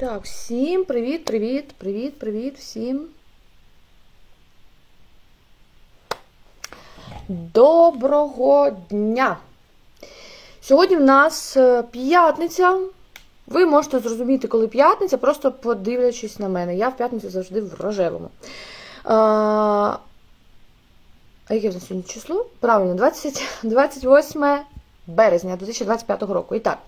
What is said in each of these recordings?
Так, всім привіт, привіт, привіт, привіт всім. Доброго дня! Сьогодні в нас е, п'ятниця. Ви можете зрозуміти, коли п'ятниця, просто подивлячись на мене. Я в п'ятницю завжди в рожевому. А, яке в нас сьогодні число? Правильно, 20, 28 березня 2025 року. І так,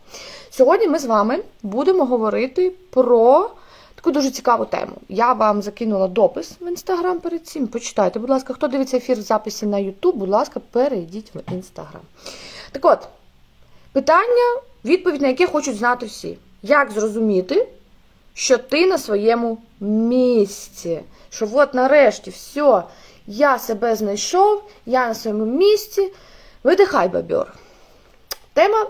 сьогодні ми з вами будемо говорити про таку дуже цікаву тему. Я вам закинула допис в інстаграм перед цим. Почитайте, будь ласка, хто дивиться ефір в записі на Ютуб, будь ласка, перейдіть в інстаграм. Так от, питання, відповідь на яке хочуть знати всі. Як зрозуміти, що ти на своєму місці? Що от нарешті все, я себе знайшов, я на своєму місці. Видихай, бабьор. Тема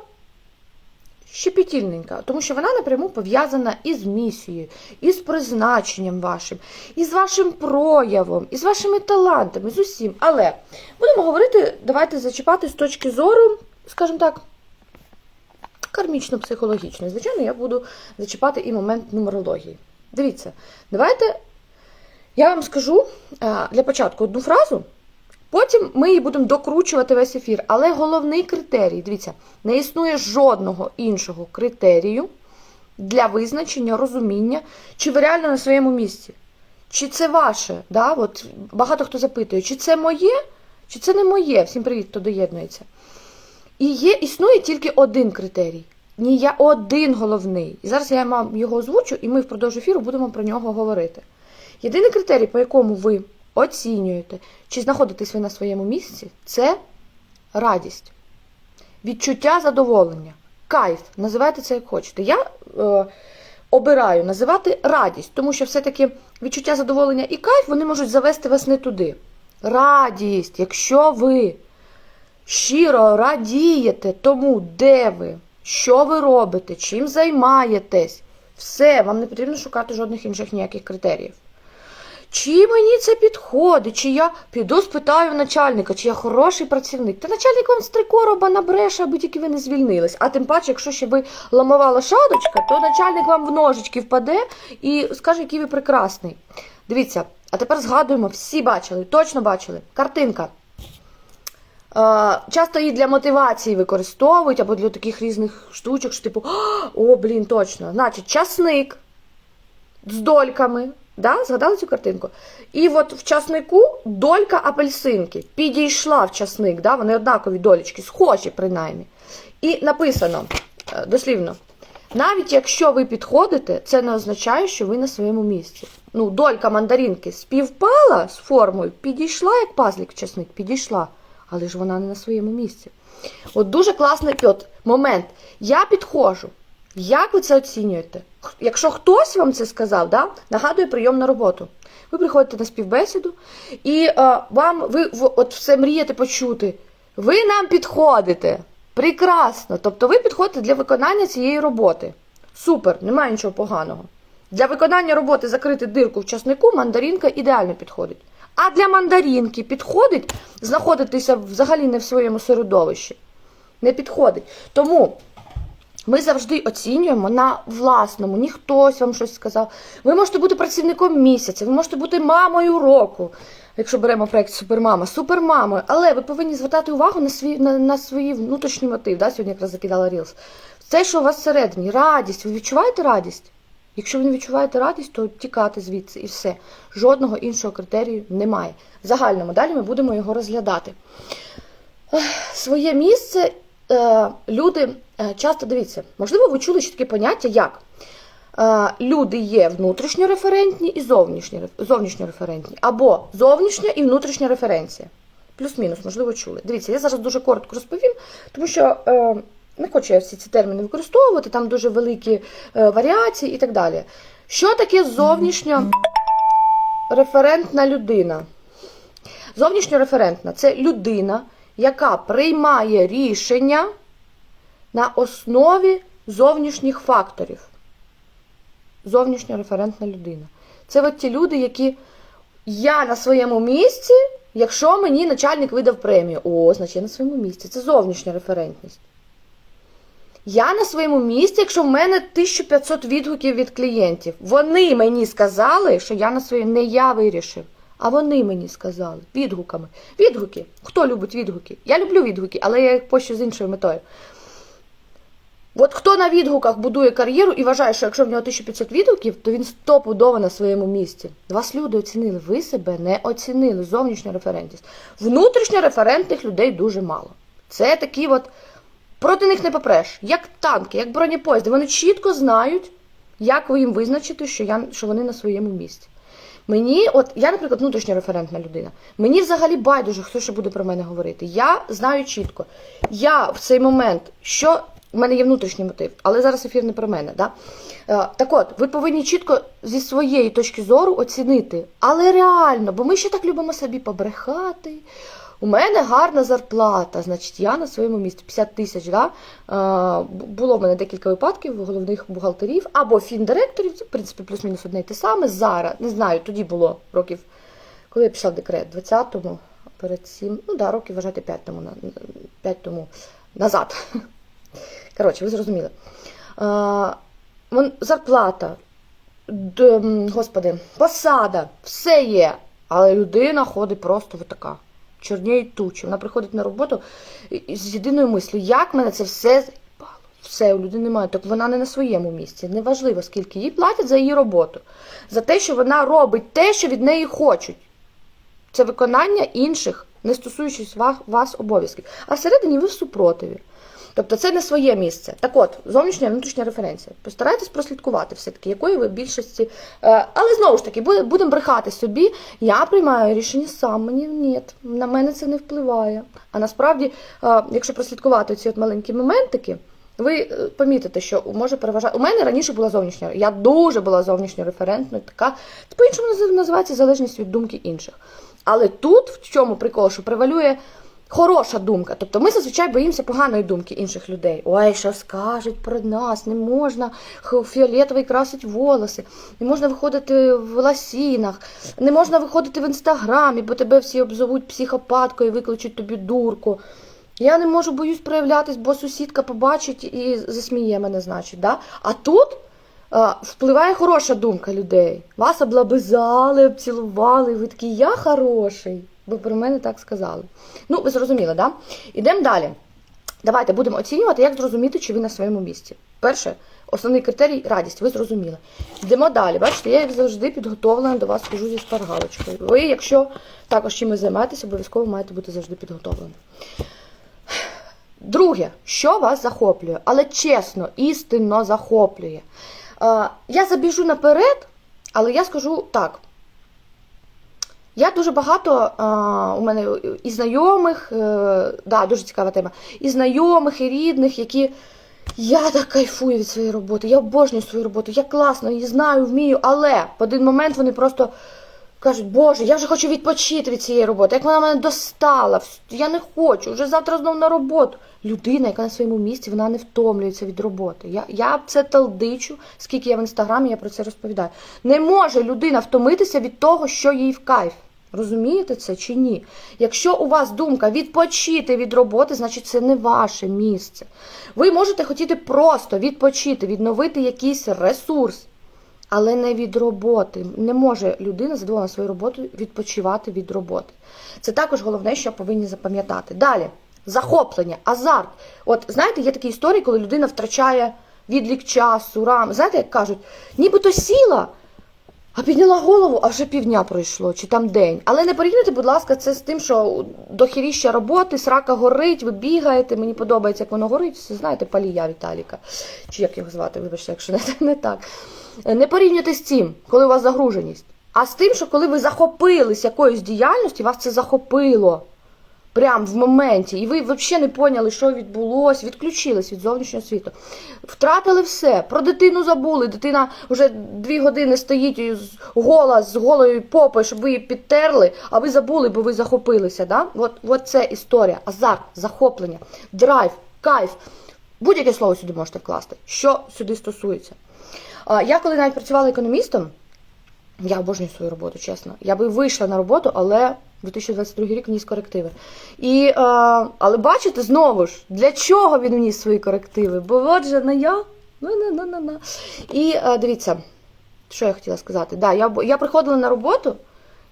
щепетільненька, тому що вона напряму пов'язана із місією, із призначенням вашим, із вашим проявом, із вашими талантами, з усім. Але будемо говорити, давайте зачіпати з точки зору, скажімо так, кармічно-психологічної. Звичайно, я буду зачіпати і момент нумерології. Дивіться, давайте я вам скажу е, для початку одну фразу. Потім ми її будемо докручувати весь ефір. Але головний критерій, дивіться, не існує жодного іншого критерію для визначення, розуміння, чи ви реально на своєму місці. Чи це ваше? Да? От Багато хто запитує, чи це моє, чи це не моє. Всім привіт, хто доєднується. І є, існує тільки один критерій. Ні, я один головний. І зараз я вам його озвучу, і ми впродовж ефіру будемо про нього говорити. Єдиний критерій, по якому ви оцінюєте, чи знаходитесь ви на своєму місці, це радість, відчуття задоволення, кайф. Називайте це як хочете. Я е, обираю називати радість, тому що все-таки відчуття задоволення і кайф вони можуть завести вас не туди. Радість, якщо ви щиро радієте тому, де ви, що ви робите, чим займаєтесь, все, вам не потрібно шукати жодних інших ніяких критеріїв. Чи мені це підходить, чи я піду спитаю начальника, чи я хороший працівник. Та начальник вам з три набреше, аби тільки ви не звільнились. А тим паче, якщо ще ви ламувала шадочка, то начальник вам в ножички впаде і скаже, який ви прекрасний. Дивіться, а тепер згадуємо, всі бачили, точно бачили. Картинка. Часто її для мотивації використовують або для таких різних штучок, що типу, о, блін, точно. Значить, часник з дольками. Да? Згадали цю картинку? І от в часнику долька апельсинки підійшла в часник, да? вони однакові долічки, схожі принаймні. І написано е, дослівно: навіть якщо ви підходите, це не означає, що ви на своєму місці. Ну, Долька мандаринки співпала з формою, підійшла, як пазлик в часник, підійшла, але ж вона не на своєму місці. От дуже класний п'ят, момент. Я підходжу. Як ви це оцінюєте? Якщо хтось вам це сказав, да, нагадує прийом на роботу. Ви приходите на співбесіду, і е, вам ви от все мрієте почути. Ви нам підходите. Прекрасно. Тобто ви підходите для виконання цієї роботи. Супер, немає нічого поганого. Для виконання роботи закрити дирку в часнику мандарінка ідеально підходить. А для мандарінки підходить знаходитися взагалі не в своєму середовищі. Не підходить. Тому. Ми завжди оцінюємо на власному, ні хтось вам щось сказав. Ви можете бути працівником місяця, ви можете бути мамою року, якщо беремо проєкт Супермама, супермамою. Але ви повинні звертати увагу на свій на, на свої внутрішні мотив. Да? Сьогодні якраз закидала Рілс. Це, що у вас всередині, радість. Ви відчуваєте радість? Якщо ви не відчуваєте радість, то тікати звідси і все. Жодного іншого критерію немає. В загальному далі ми будемо його розглядати. Своє місце Е, люди часто дивіться, можливо, ви чули ще таке поняття, як е, люди є внутрішньореферентні і зовнішньореферентні, або зовнішня і внутрішня референція. Плюс-мінус, можливо, чули. Дивіться, я зараз дуже коротко розповім, тому що не хочу я всі ці терміни використовувати, там дуже великі варіації і так далі. Що таке зовнішня референтна людина? Зовнішньореферентна це людина яка приймає рішення на основі зовнішніх факторів. Зовнішня референтна людина. Це от ті люди, які я на своєму місці, якщо мені начальник видав премію. О, значить я на своєму місці. Це зовнішня референтність. Я на своєму місці, якщо в мене 1500 відгуків від клієнтів, вони мені сказали, що я на своєму не я вирішив, а вони мені сказали відгуками. Відгуки. Хто любить відгуки? Я люблю відгуки, але я їх пощу з іншою метою. От хто на відгуках будує кар'єру і вважає, що якщо в нього 1500 відгуків, то він стопудово на своєму місці. Вас люди оцінили, ви себе не оцінили. Зовнішня референтність. Внутрішньо референтних людей дуже мало. Це такі от. Проти них не попреш, як танки, як бронепоїзди. Вони чітко знають, як ви їм визначите, що, я, що вони на своєму місці. Мені, от я, наприклад, внутрішньо референтна людина. Мені взагалі байдуже, хто що буде про мене говорити. Я знаю чітко. Я в цей момент, що в мене є внутрішній мотив, але зараз ефір не про мене. Да? Е, так от, ви повинні чітко зі своєї точки зору оцінити, але реально, бо ми ще так любимо собі побрехати. У мене гарна зарплата, значить, я на своєму місці 50 тисяч. Да? Е, було в мене декілька випадків головних бухгалтерів або фіндиректорів, в принципі, плюс-мінус одне й те саме. Зараз не знаю, тоді було років, коли я пішла в декрет, 20-му, перед 7, ну да, років вважайте 5 тому, 5 тому назад. Коротше, ви зрозуміли. Е, зарплата, господи, посада, все є, але людина ходить просто така чорніють тучі. Вона приходить на роботу з єдиною мислю, як мене це все заїбало. Все, у людини немає. Так вона не на своєму місці. Неважливо, скільки їй платять за її роботу. За те, що вона робить те, що від неї хочуть. Це виконання інших, не стосуючись вас, вас обов'язків. А всередині ви в супротиві. Тобто це не своє місце. Так от, зовнішня і внутрішня референція. Постарайтесь прослідкувати все-таки, якої ви більшості. Е, але знову ж таки, будемо брехати собі. Я приймаю рішення сам. Мені ні, на мене це не впливає. А насправді, е, якщо прослідкувати ці от маленькі моментики, ви е, помітите, що може переважати. У мене раніше була зовнішня. Я дуже була зовнішньо референтною, така по-іншому називається залежність від думки інших. Але тут в чому прикол, що превалює хороша думка. Тобто ми зазвичай боїмося поганої думки інших людей. Ой, що скажуть про нас, не можна фіолетовий красить волоси, не можна виходити в ласінах, не можна виходити в інстаграмі, бо тебе всі обзовуть психопаткою і викличуть тобі дурку. Я не можу боюсь проявлятись, бо сусідка побачить і засміє мене, значить. Да? А тут впливає хороша думка людей. Вас облабизали, обцілували, ви такі, я хороший. Бо про мене так сказали. Ну, ви зрозуміли, да? Ідемо далі. Давайте будемо оцінювати, як зрозуміти, чи ви на своєму місці. Перше, основний критерій радість, ви зрозуміли. Йдемо далі. Бачите, я, як завжди, підготовлена до вас хожу зі шпаргалочкою. Ви, якщо також чимось займаєтеся, обов'язково маєте бути завжди підготовлені. Друге, що вас захоплює, але чесно, істинно захоплює. Е, я забіжу наперед, але я скажу так. Я дуже багато а, у мене і знайомих, е, да, дуже цікава тема, і знайомих, і рідних, які я так кайфую від своєї роботи, я обожнюю свою роботу, я класно її знаю, вмію, але в один момент вони просто кажуть, Боже, я вже хочу відпочити від цієї роботи, як вона мене достала, я не хочу, вже завтра знову на роботу. Людина, яка на своєму місці, вона не втомлюється від роботи. Я я це талдичу, скільки я в інстаграмі я про це розповідаю. Не може людина втомитися від того, що їй в кайф. Розумієте це чи ні? Якщо у вас думка відпочити від роботи, значить це не ваше місце. Ви можете хотіти просто відпочити, відновити якийсь ресурс, але не від роботи. Не може людина задоволена своєю роботою відпочивати від роботи. Це також головне, що повинні запам'ятати. Далі, захоплення, азарт. От знаєте, є такі історії, коли людина втрачає відлік часу, рам. Знаєте, як кажуть, нібито сіла. А підняла голову, а вже півдня пройшло, чи там день. Але не порівнюйте, будь ласка, це з тим, що дохіріща роботи, срака горить, ви бігаєте. Мені подобається, як воно горить. Це знаєте, палія Віталіка. Чи як його звати, вибачте, якщо не, не так. Не порівнюйте з цим, коли у вас загруженість. А з тим, що коли ви захопились якоюсь діяльністю, вас це захопило. Прям в моменті, і ви взагалі не поняли, що відбулося, відключились від зовнішнього світу. Втратили все. Про дитину забули. Дитина вже дві години стоїть гола з голою попою, щоб ви її підтерли, а ви забули, бо ви захопилися. Да? От, от це історія. Азарт, захоплення, драйв, кайф. Будь-яке слово сюди можете вкласти. Що сюди стосується? Я коли навіть працювала економістом, я обожнюю свою роботу, чесно. Я би вийшла на роботу, але 2022 рік вніс корективи. І, е, але бачите, знову ж, для чого він вніс свої корективи? Бо от же не я. Ну, на, на, на, на. І е, дивіться, що я хотіла сказати. Да, я, я приходила на роботу.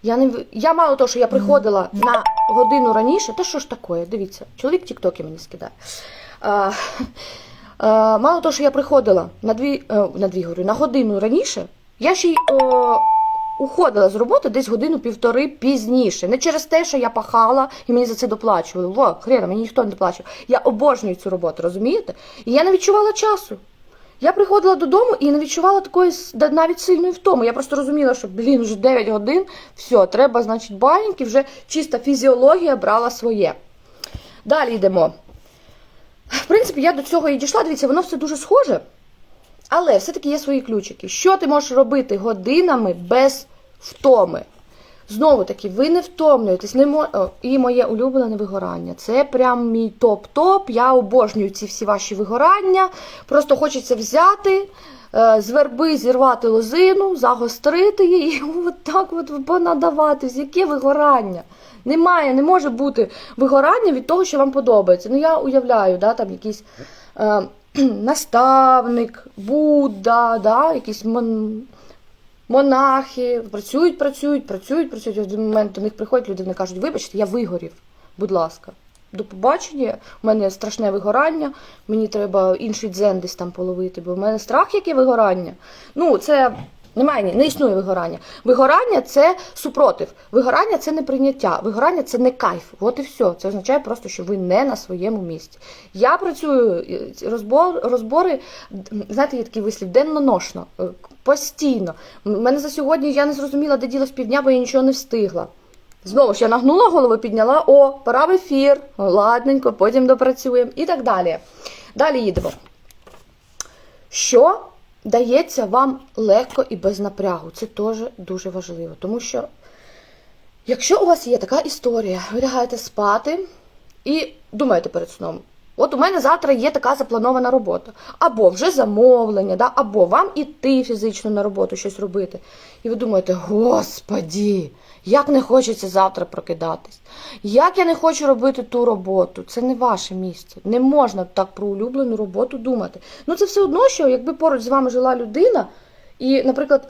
Я не я мало того, що я приходила на годину раніше, та що ж таке? Дивіться, чоловік тіктоки мені скидає. А, а, мало того, що я приходила на дві, е, на дві говорю, на годину раніше, я ще й уходила з роботи десь годину-півтори пізніше. Не через те, що я пахала і мені за це доплачували. Во, хрена, мені ніхто не доплачував. Я обожнюю цю роботу, розумієте? І я не відчувала часу. Я приходила додому і не відчувала такої навіть сильної втоми. Я просто розуміла, що блін, вже 9 годин, все, треба, значить, баньки, вже чиста фізіологія брала своє. Далі йдемо. В принципі, я до цього і дійшла. Дивіться, воно все дуже схоже, але все-таки є свої ключики. Що ти можеш робити годинами без втоми? Знову таки, ви не втомлюєтесь. Не мо... О, і моє улюблене вигорання. Це прям мій топ-топ. Я обожнюю ці всі ваші вигорання. Просто хочеться взяти, е, з верби зірвати лозину, загострити її і от так от понадаватись. Яке вигорання? Немає, не може бути вигорання від того, що вам подобається. Ну я уявляю, да, там якийсь е, наставник, Будда, да, якісь мон, монахи, працюють, працюють, працюють, працюють. В один момент до них приходять люди, вони кажуть, вибачте, я вигорів, будь ласка. До побачення, у мене страшне вигорання, мені треба інший дзен десь там половити, бо в мене страх, яке вигорання. Ну, це немає, не існує вигорання. Вигорання це супротив. Вигорання це не прийняття. Вигорання це не кайф. От і все. Це означає просто, що ви не на своєму місці. Я працюю е, розбор, розбори, знаєте, є такий вислів, денно-ношно, е, постійно. У мене за сьогодні я не зрозуміла, де ділось півдня, бо я нічого не встигла. Знову ж я нагнула голову, підняла, о, пора в ефір, ладненько, потім допрацюємо і так далі. Далі їдемо. Що дається вам легко і без напрягу? Це теж дуже важливо, тому що якщо у вас є така історія, ви лягаєте спати і думаєте перед сном. От у мене завтра є така запланована робота. Або вже замовлення, да? або вам іти фізично на роботу щось робити. І ви думаєте, господі, як не хочеться завтра прокидатись. Як я не хочу робити ту роботу, це не ваше місце. Не можна так про улюблену роботу думати. Ну це все одно, що якби поруч з вами жила людина, і, наприклад,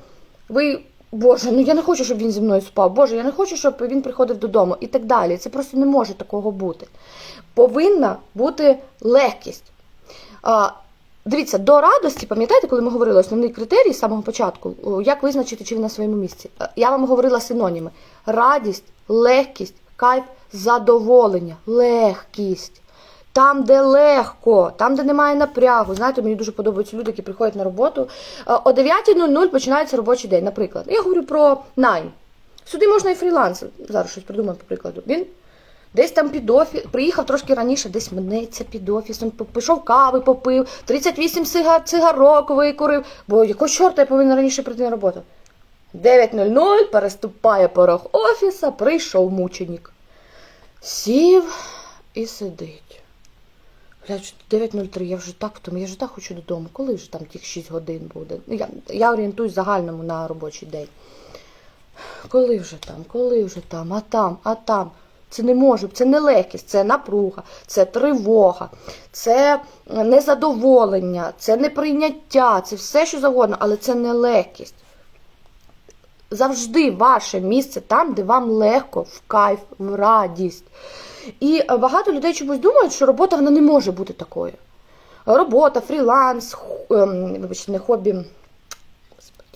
ви. Боже, ну я не хочу, щоб він зі мною спав. Боже, я не хочу, щоб він приходив додому і так далі. Це просто не може такого бути. Повинна бути легкість. А, дивіться, до радості, пам'ятаєте, коли ми говорили основний критерій з самого початку, як визначити, чи ви на своєму місці? Я вам говорила синоніми: радість, легкість, кайф, задоволення, легкість. Там, де легко, там, де немає напрягу. Знаєте, мені дуже подобаються люди, які приходять на роботу. Е, О 9.00 починається робочий день, наприклад. Я говорю про найм. Сюди можна і фріланс. Зараз щось придумаю, по прикладу. Він десь там під офіс, приїхав трошки раніше, десь мнеться під офісом, пішов кави попив, 38 сига- цигарок викурив, бо якого чорта я повинен раніше прийти на роботу. 9.00 переступає порог офіса, прийшов мученик. Сів і сидить. Блядь, 9.03, я вже так втомлена, я вже так хочу додому. Коли вже там тих 6 годин буде? Ну, Я, я орієнтуюсь загальному на робочий день. Коли вже там, коли вже там, а там, а там. Це не може, це не легкість, це напруга, це тривога, це незадоволення, це неприйняття, це все, що завгодно, але це не легкість. Завжди ваше місце там, де вам легко, в кайф, в радість. І багато людей чомусь думають, що робота вона не може бути такою. Робота, фріланс, ем, вибачте, не хобі,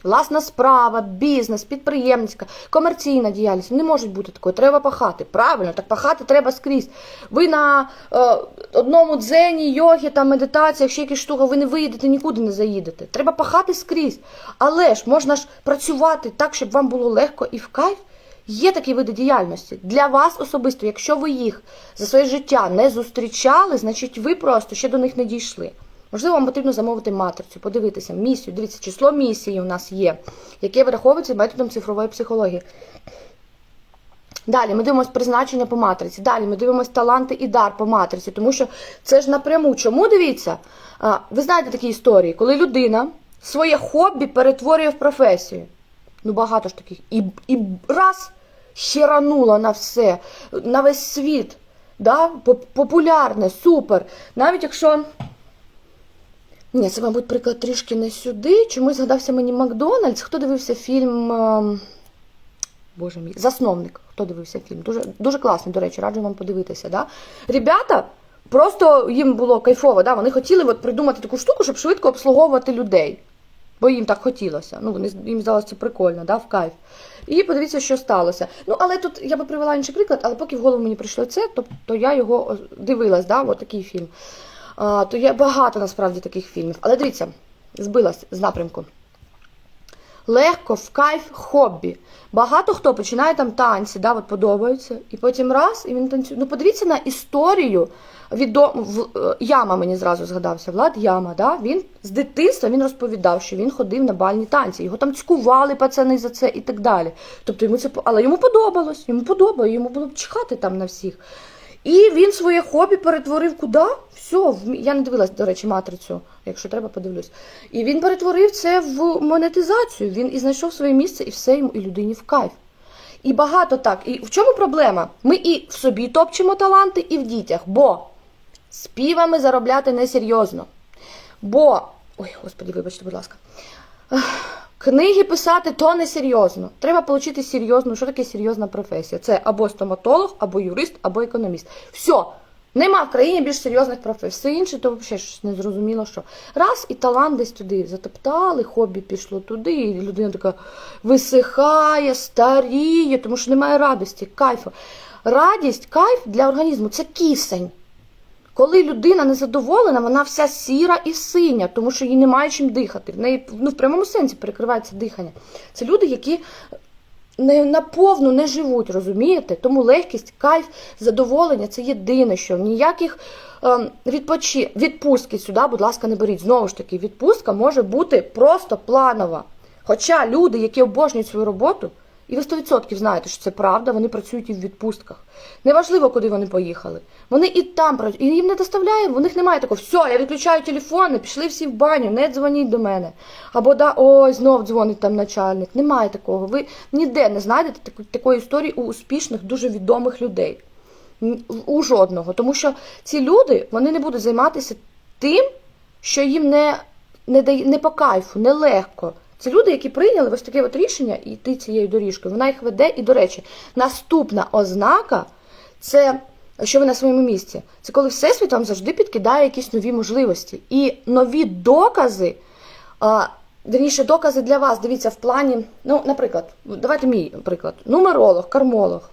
Власна справа, бізнес, підприємницька, комерційна діяльність не можуть бути такою. Треба пахати. Правильно, так пахати треба скрізь. Ви на е, одному дзені, йогі, там, медитаціях, ще якісь штука, ви не виїдете, нікуди не заїдете. Треба пахати скрізь. Але ж можна ж працювати так, щоб вам було легко і в кайф. Є такі види діяльності. Для вас особисто, якщо ви їх за своє життя не зустрічали, значить ви просто ще до них не дійшли. Можливо, вам потрібно замовити матрицю, подивитися місію. Дивіться, число місії у нас є, яке вираховується методом цифрової психології. Далі ми дивимося призначення по матриці. Далі ми дивимося таланти і дар по матриці, тому що це ж напряму. Чому дивіться? Ви знаєте такі історії, коли людина своє хобі перетворює в професію. Ну, багато ж таких. І, і раз, херануло на все, на весь світ. Да? Популярне, супер. Навіть якщо. Ні, це, мабуть, приклад трішки не сюди. Чомусь згадався мені Макдональдс. Хто дивився фільм. ем, Боже мій, засновник. Хто дивився фільм? Дуже, дуже класний, до речі, раджу вам подивитися. Да? Ребята, просто їм було кайфово, да? вони хотіли от придумати таку штуку, щоб швидко обслуговувати людей. Бо їм так хотілося. Ну, вони, їм здалося це прикольно, да? в кайф. І подивіться, що сталося. Ну, але тут я би привела інший приклад, але поки в голову мені прийшло це, то, то я його дивилась, да? от такий фільм. А, то є багато насправді таких фільмів. Але дивіться, збилась з напрямку. Легко, в кайф, хобі. Багато хто починає там танці, да, от подобаються, і потім раз, і він танцює. Ну, подивіться на історію відом... е, Яма мені зразу згадався, Влад Яма. Да? Він з дитинства він розповідав, що він ходив на бальні танці. Його там цькували пацани за це і так далі. Тобто йому це але йому подобалось, йому подобалось, йому було б чхати там на всіх. І він своє хобі перетворив куди? Все, я не дивилась, до речі, матрицю, якщо треба, подивлюсь. І він перетворив це в монетизацію. Він і знайшов своє місце, і все йому, і людині в кайф. І багато так. І в чому проблема? Ми і в собі топчемо таланти, і в дітях. Бо співами заробляти несерйозно. Бо. Ой, господі, вибачте, будь ласка. Книги писати то не серйозно. Треба отримати серйозну. Що таке серйозна професія? Це або стоматолог, або юрист, або економіст. Все. Нема в країні більш серйозних професій. Все інше, то взагалі щось незрозуміло що. Раз і талант десь туди затоптали, хобі пішло туди, і людина така висихає, старіє, тому що немає радості, кайфу. Радість, кайф для організму це кисень. Коли людина незадоволена, вона вся сіра і синя, тому що їй немає чим дихати. В неї ну, в прямому сенсі перекривається дихання. Це люди, які не наповну не живуть, розумієте? Тому легкість, кайф, задоволення це єдине, що ніяких ем, відпочи... відпустки сюди, будь ласка, не беріть. Знову ж таки, відпустка може бути просто планова. Хоча люди, які обожнюють свою роботу, і ви 100% знаєте, що це правда, вони працюють і в відпустках. Неважливо, куди вони поїхали. Вони і там працюють, і їм не доставляє, у них немає такого, все, я відключаю телефони, пішли всі в баню, не дзвоніть до мене. Або да, ой, знов дзвонить там начальник. Немає такого. Ви ніде не знайдете такої історії у успішних, дуже відомих людей. У жодного. Тому що ці люди вони не будуть займатися тим, що їм не, не, дає, не по кайфу, не легко. Це люди, які прийняли ось таке от рішення і йти цією доріжкою. Вона їх веде. І, до речі, наступна ознака це що ви на своєму місці. Це коли Всесвіт вам завжди підкидає якісь нові можливості. І нові докази, верніше, докази для вас, дивіться, в плані, ну, наприклад, давайте мій приклад, нумеролог, кармолог.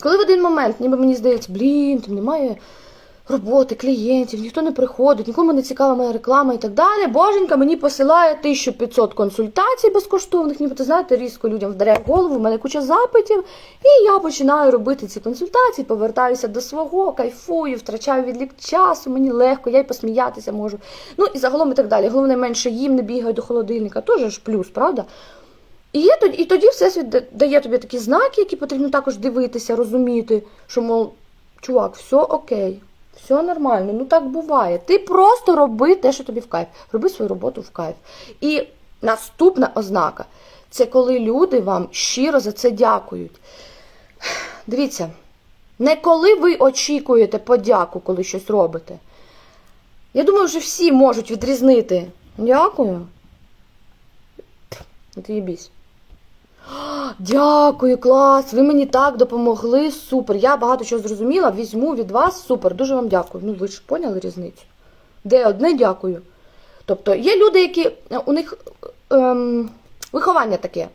Коли в один момент, ніби мені здається, блін, там немає роботи, клієнтів, ніхто не приходить, нікому не цікава моя реклама і так далі. Боженька мені посилає 1500 консультацій безкоштовних, ніби ти знаєте, різко людям вдаряє голову, в мене куча запитів, і я починаю робити ці консультації, повертаюся до свого, кайфую, втрачаю відлік часу, мені легко, я й посміятися можу. Ну і загалом і так далі. Головне, менше їм, не бігаю до холодильника, теж ж плюс, правда? І, є, і тоді Всесвіт да- дає тобі такі знаки, які потрібно також дивитися, розуміти, що, мов, чувак, все окей, все нормально, ну так буває. Ти просто роби те, що тобі в кайф. Роби свою роботу в кайф. І наступна ознака це коли люди вам щиро за це дякують. Дивіться, не коли ви очікуєте подяку, коли щось робите. Я думаю, вже всі можуть відрізнити. Дякую. Ти їбісь. Дякую, клас! Ви мені так допомогли. Супер. Я багато чого зрозуміла. Візьму від вас. Супер. Дуже вам дякую. Ну, ви ж поняли різницю? Де одне дякую. Тобто є люди, які е, у них ем, виховання таке.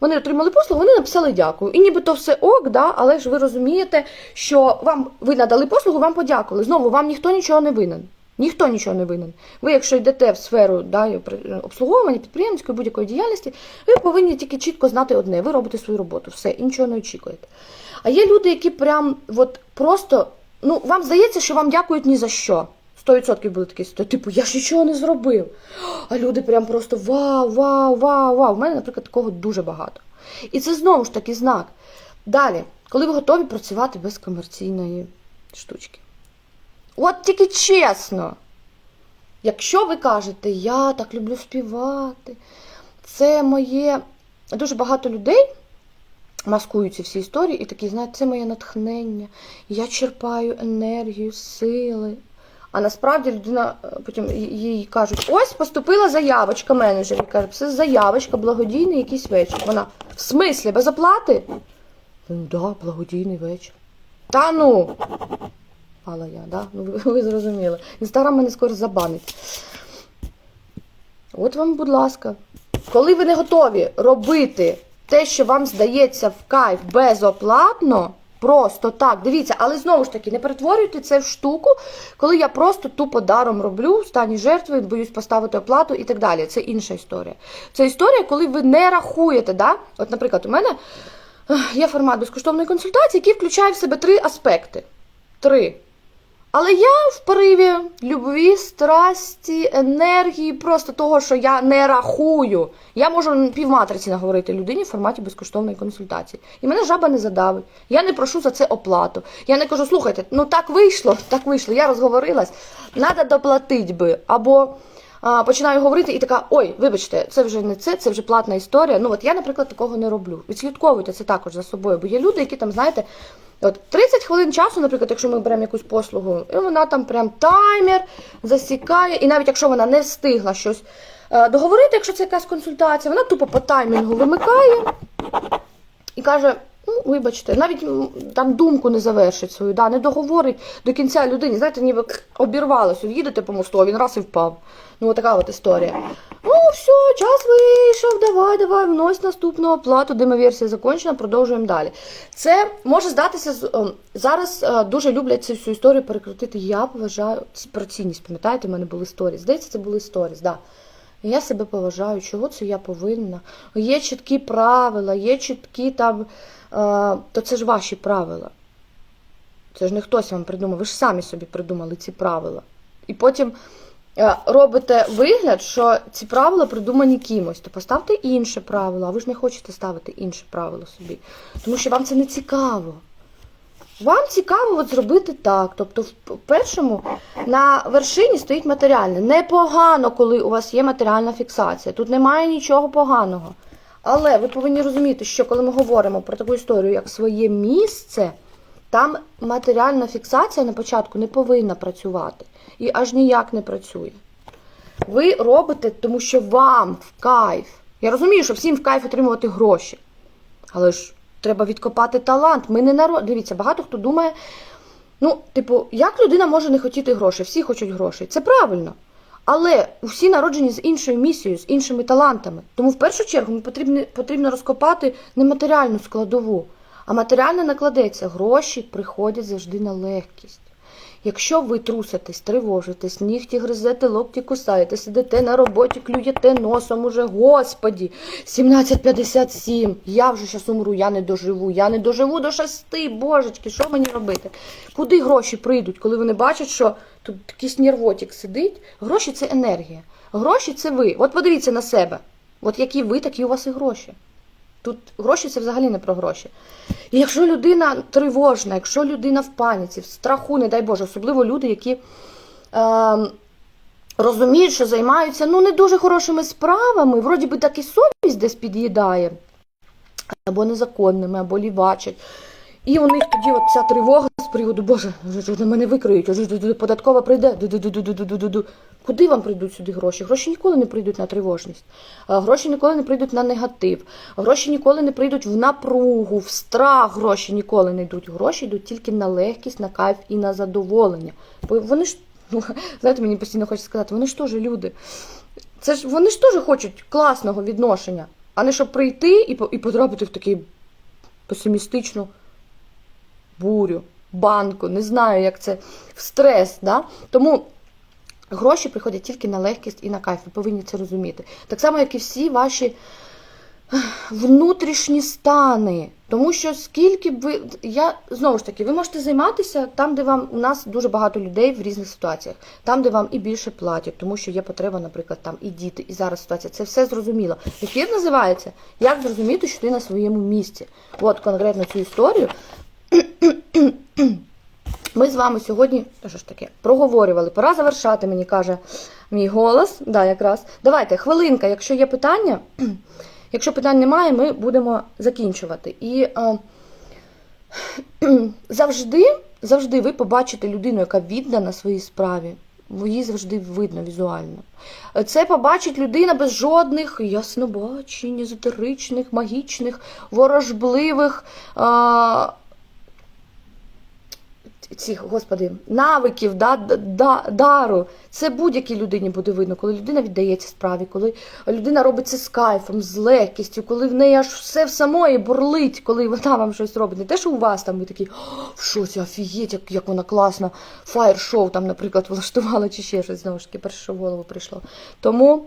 Вони отримали послугу, вони написали дякую. І нібито все ок, да, але ж ви розумієте, що вам ви надали послугу, вам подякували. Знову вам ніхто нічого не винен. Ніхто нічого не винен. Ви, якщо йдете в сферу да, обслуговування, підприємницької будь-якої діяльності, ви повинні тільки чітко знати одне: ви робите свою роботу, все, і нічого не очікуєте. А є люди, які прям от просто, ну, вам здається, що вам дякують ні за що. 100% були такі типу, я ж нічого не зробив. А люди прям просто вау, вау, вау, вау. У мене, наприклад, такого дуже багато. І це знову ж таки знак. Далі, коли ви готові працювати без комерційної штучки. От тільки чесно. Якщо ви кажете, я так люблю співати, це моє. Дуже багато людей маскують ці всі історії і такі, знаєте, це моє натхнення, я черпаю енергію, сили. А насправді людина е, потім їй кажуть: ось поступила заявочка менеджер. Каже, це заявочка, благодійний якийсь вечір. Вона в смислі без оплати? Ну да, благодійний вечір. Та ну. Але я, да? Ну ви, зрозуміли. Інстаграм мене скоро забанить. От вам, будь ласка. Коли ви не готові робити те, що вам здається в кайф безоплатно, просто так, дивіться, але знову ж таки, не перетворюйте це в штуку, коли я просто тупо даром роблю, стані жертвою, боюсь поставити оплату і так далі. Це інша історія. Це історія, коли ви не рахуєте. Да? От, наприклад, у мене є формат безкоштовної консультації, який включає в себе три аспекти. Три. Але я в пориві любві, страсті, енергії, просто того, що я не рахую. Я можу півматриці наговорити людині в форматі безкоштовної консультації. І мене жаба не задавить. Я не прошу за це оплату. Я не кажу, слухайте, ну так вийшло, так вийшло, я розговорилась, треба доплатити би. Або а, починаю говорити і така: ой, вибачте, це вже не це, це вже платна історія. Ну от я, наприклад, такого не роблю. Відслідковуйте це також за собою, бо є люди, які там, знаєте. От 30 хвилин часу, наприклад, якщо ми беремо якусь послугу, і вона там прям таймер засікає, і навіть якщо вона не встигла щось е, договорити, якщо це якась консультація, вона тупо по таймінгу вимикає і каже: ну, вибачте, навіть там думку не завершить свою, да, не договорить до кінця людині. Знаєте, ніби обірвалося, їдете по мосту, а він раз і впав. Ну, така от історія. Ну, все, час вийшов, давай, давай, внось наступну оплату, демоверсія закінчена, продовжуємо далі. Це може здатися ем, зараз е, дуже люблять цю всю історію перекрутити. Я поважаю про цінність. Пам'ятаєте, в мене були сторіс. Здається, це були сторіс, да. Я себе поважаю, чого це я повинна. Є чіткі правила, є чіткі там. Е, то це ж ваші правила. Це ж не хтось вам придумав, ви ж самі собі придумали ці правила. І потім е, робите вигляд, що ці правила придумані кимось, то поставте інше правило, а ви ж не хочете ставити інше правило собі. Тому що вам це не цікаво. Вам цікаво от зробити так. Тобто, в першому на вершині стоїть матеріальне. Непогано, коли у вас є матеріальна фіксація. Тут немає нічого поганого. Але ви повинні розуміти, що коли ми говоримо про таку історію, як своє місце, там матеріальна фіксація на початку не повинна працювати і аж ніяк не працює. Ви робите, тому що вам в кайф. Я розумію, що всім в кайф отримувати гроші. Але ж треба відкопати талант. Ми не народ. Дивіться, багато хто думає, ну, типу, як людина може не хотіти грошей? Всі хочуть грошей. Це правильно. Але всі народжені з іншою місією, з іншими талантами. Тому в першу чергу потрібно, потрібно розкопати не матеріальну складову, а матеріальне накладеться. Гроші приходять завжди на легкість. Якщо ви труситесь, тривожитесь, нігті гризете, локті кусаєте, сидите на роботі, клюєте носом уже, господі, 17.57, я вже щас умру, я не доживу, я не доживу до шести, божечки, що мені робити? Куди гроші прийдуть, коли вони бачать, що тут якийсь нервотик сидить? Гроші це енергія. Гроші це ви. От подивіться на себе. От які ви, такі у вас і гроші. Тут гроші це взагалі не про гроші. І якщо людина тривожна, якщо людина в паніці, в страху, не дай Боже, особливо люди, які е, розуміють, що займаються ну, не дуже хорошими справами, вроді би так і совість десь під'їдає, або незаконними, або лівачать. І у них тоді от ця тривога з приводу, Боже, мене викриють, податкова прийде. Куди вам прийдуть сюди гроші? Гроші ніколи не прийдуть на тривожність. Гроші ніколи не прийдуть на негатив. Гроші ніколи не прийдуть в напругу, в страх. Гроші ніколи не йдуть. Гроші йдуть тільки на легкість, на кайф і на задоволення. Бо вони ж, ну, знаєте, мені постійно хочеться сказати, вони ж теж люди. Це ж вони ж теж хочуть класного відношення, а не щоб прийти і, і потрапити в такий песимістичну бурю, банку, не знаю, як це в стрес. Да? Тому гроші приходять тільки на легкість і на кайф. Ви повинні це розуміти. Так само, як і всі ваші внутрішні стани. Тому що скільки б ви. Я знову ж таки, ви можете займатися там, де вам у нас дуже багато людей в різних ситуаціях, там, де вам і більше платять, тому що є потреба, наприклад, там і діти, і зараз ситуація. Це все зрозуміло. Ефір називається Як зрозуміти, що ти на своєму місці. От конкретно цю історію. Ми з вами сьогодні, що ж таке, проговорювали. Пора завершати, мені каже мій голос. Да, якраз. Давайте, хвилинка, якщо є питання, Якщо питань немає, ми будемо закінчувати. І е, завжди, завжди ви побачите людину, яка віддана своїй справі. Її завжди видно візуально. Це побачить людина без жодних яснобачень, езотеричних, магічних, ворожбливих. А, цих, господи, навиків, да, да, дару. Це будь-якій людині буде видно, коли людина віддається справі, коли людина робить це з кайфом, з легкістю, коли в неї аж все в самої бурлить, коли вона вам щось робить. Не те, що у вас там ви такі, «О, в шоці, офігеть, як, як вона класно, фаєр-шоу там, наприклад, влаштувала чи ще щось, знову ж таки, перше, що в голову прийшло. Тому.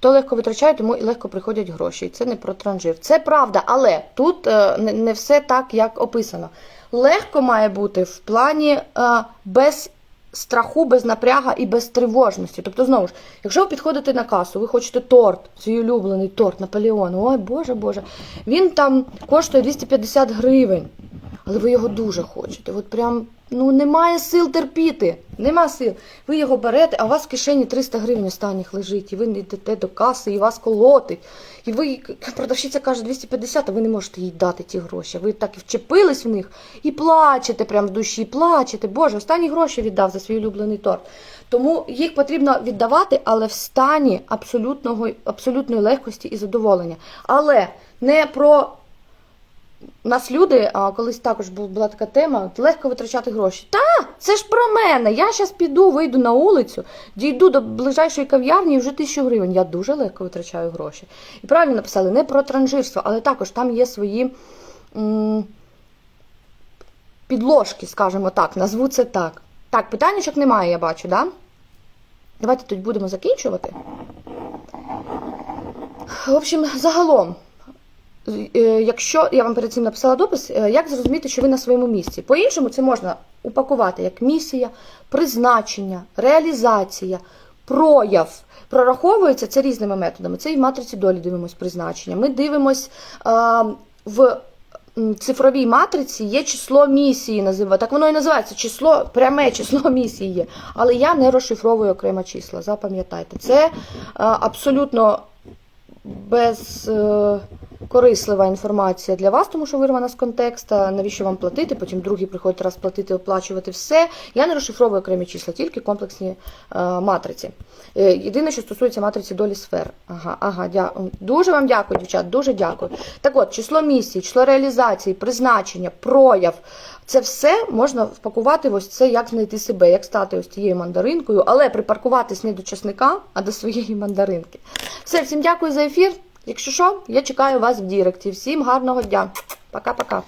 Хто легко витрачає, тому і легко приходять гроші. І це не про транжир. Це правда, але тут е, не, все так, як описано. Легко має бути в плані е, без страху, без напряга і без тривожності. Тобто, знову ж, якщо ви підходите на касу, ви хочете торт, свій улюблений торт Наполеон, ой Боже Боже, він там коштує 250 гривень, але ви його дуже хочете. От прям ну немає сил терпіти. Нема сил. Ви його берете, а у вас в кишені 300 гривень останніх лежить, і ви не йдете до каси, і вас колотить. І ви продавщиця каже 250, а ви не можете їй дати ті гроші. Ви так і вчепились в них і плачете прямо в душі, плачете. Боже, останні гроші віддав за свій улюблений торт. Тому їх потрібно віддавати, але в стані абсолютної легкості і задоволення. Але не про у нас люди, а колись також була така тема, легко витрачати гроші. Та, це ж про мене. Я зараз піду, вийду на вулицю, дійду до ближайшої кав'ярні і вже тисячу гривень. Я дуже легко витрачаю гроші. І правильно написали, не про транжирство, але також там є свої м, підложки, скажімо так, назву це так. Так, питаннячок немає, я бачу, да? Давайте тут будемо закінчувати. В общем, загалом. Е, Якщо я вам перед цим написала допис, е, як зрозуміти, що ви на своєму місці? По-іншому це можна упакувати як місія, призначення, реалізація, прояв. Прораховується це різними методами. Це і в матриці долі дивимось призначення. Ми дивимось в цифровій матриці є число місії, називає. Так воно і називається число, пряме число місії є. Але я не розшифровую окремо числа. Запам'ятайте, це абсолютно без. е, інформація для вас, тому що вирвана з контексту. Навіщо вам платити? Потім другий приходить раз платити, оплачувати все. Я не розшифровую окремі числа, тільки комплексні е, матриці. Е, єдине, що стосується матриці долі сфер. Ага, ага, дя... Дуже вам дякую, дівчат, дуже дякую. Так от, число місії, число реалізації, призначення, прояв. Це все можна впакувати ось це, як знайти себе, як стати ось тією мандаринкою, але припаркуватись не до часника, а до своєї мандаринки. Все, всім дякую за ефір. Якщо що, я чекаю вас в Діректі. Всім гарного дня. Пока-пока.